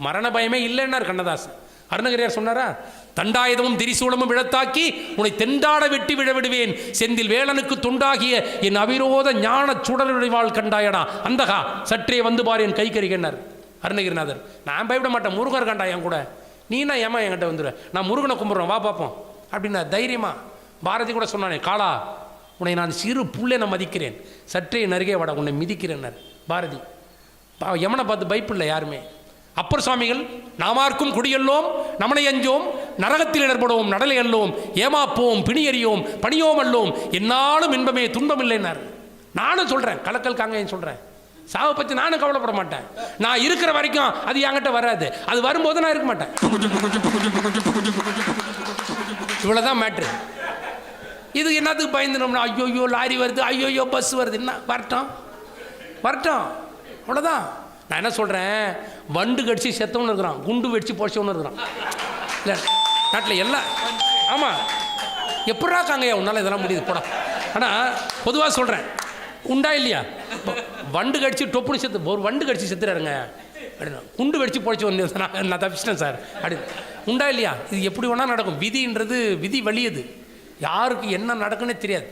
மரண பயமே இல்லைன்னார் கண்ணதாசன். அருணகிரியார் சொன்னாரா? தண்டாயுதமும் திரிசூலமும் விழத்தாக்கி உன்னை தெண்டாட வெட்டி விழ விடுவேன். செந்தில் வேலனுக்கு துண்டாகிய என் அவிரோத ஞான சுடர் கண்டாயடா. அந்தகா சற்றே வந்து பார் என் கை அருணகிரிநாதர் நான் பயப்பட மாட்டேன். முருகர் கண்டா என் கூட. நீனா ஏமா என்கிட்ட வந்துடுற நான் முருகனை கும்பிட்றேன் வா பார்ப்போம் அப்படின்னா தைரியமா. பாரதி கூட சொன்னானே காளா உன்னை நான் சிறு புள்ளை நான் மதிக்கிறேன். சற்றே நருகே அருகே வாடா உன்னை மிதிக்கிறேன்னார். பாரதி பா- யமனை பார்த்து பயப்பில்லை யாருமே. அப்பர் சுவாமிகள் நாமார்க்கும் குடியல்லோம் நமனை அஞ்சோம் நரகத்தில் இடர்படுவோம் நடலை அல்லோம் ஏமாப்போம் பிணியறியோம் பணியோம் அல்லோம் என்னாலும் இன்பமே துன்பம் துன்பமில்லைன்னார். நானும் சொல்கிறேன் கலக்கல் காங்கேயன் சொல்கிறேன் சாவை பற்றி நானும் கவலைப்பட மாட்டேன். நான் இருக்கிற வரைக்கும் அது என்கிட்ட வராது. அது வரும்போது நான் இருக்க மாட்டேன். இவ்வளோதான் மேட்ரு இது என்னத்துக்கு பயந்துனோம்னா ஐயோ லாரி வருது ஐயோ பஸ் வருது. என்ன வரட்டும். வரட்டும். அவ்வளோதான் நான் என்ன சொல்கிறேன் வண்டு கடிச்சு செத்தவனு இருக்கிறான். குண்டு வெடிச்சு பொழைச்சவனு இருக்கிறான். இல்லை நாட்டில் எல்லாம் ஆமாம் எப்படா காங்கய்யா உன்னால் இதெல்லாம் முடியுது. போடா. ஆனால் பொதுவாக சொல்கிறேன் உண்டா இல்லையா? வண்டு கடிச்சு டொப்புனு செத்து ஒரு வண்டு கடிச்சு செத்துறாருங்க. அப்படின்னா குண்டு வெடிச்சு பொழைச்சி வந்து நான் நான் தப்பிச்சிட்டேன் சார். அப்படி உண்டா இல்லையா? இது எப்படி வேணால் நடக்கும். விதின்றது விதி வழியது யாருக்கு என்ன நடக்குன்னே தெரியாது.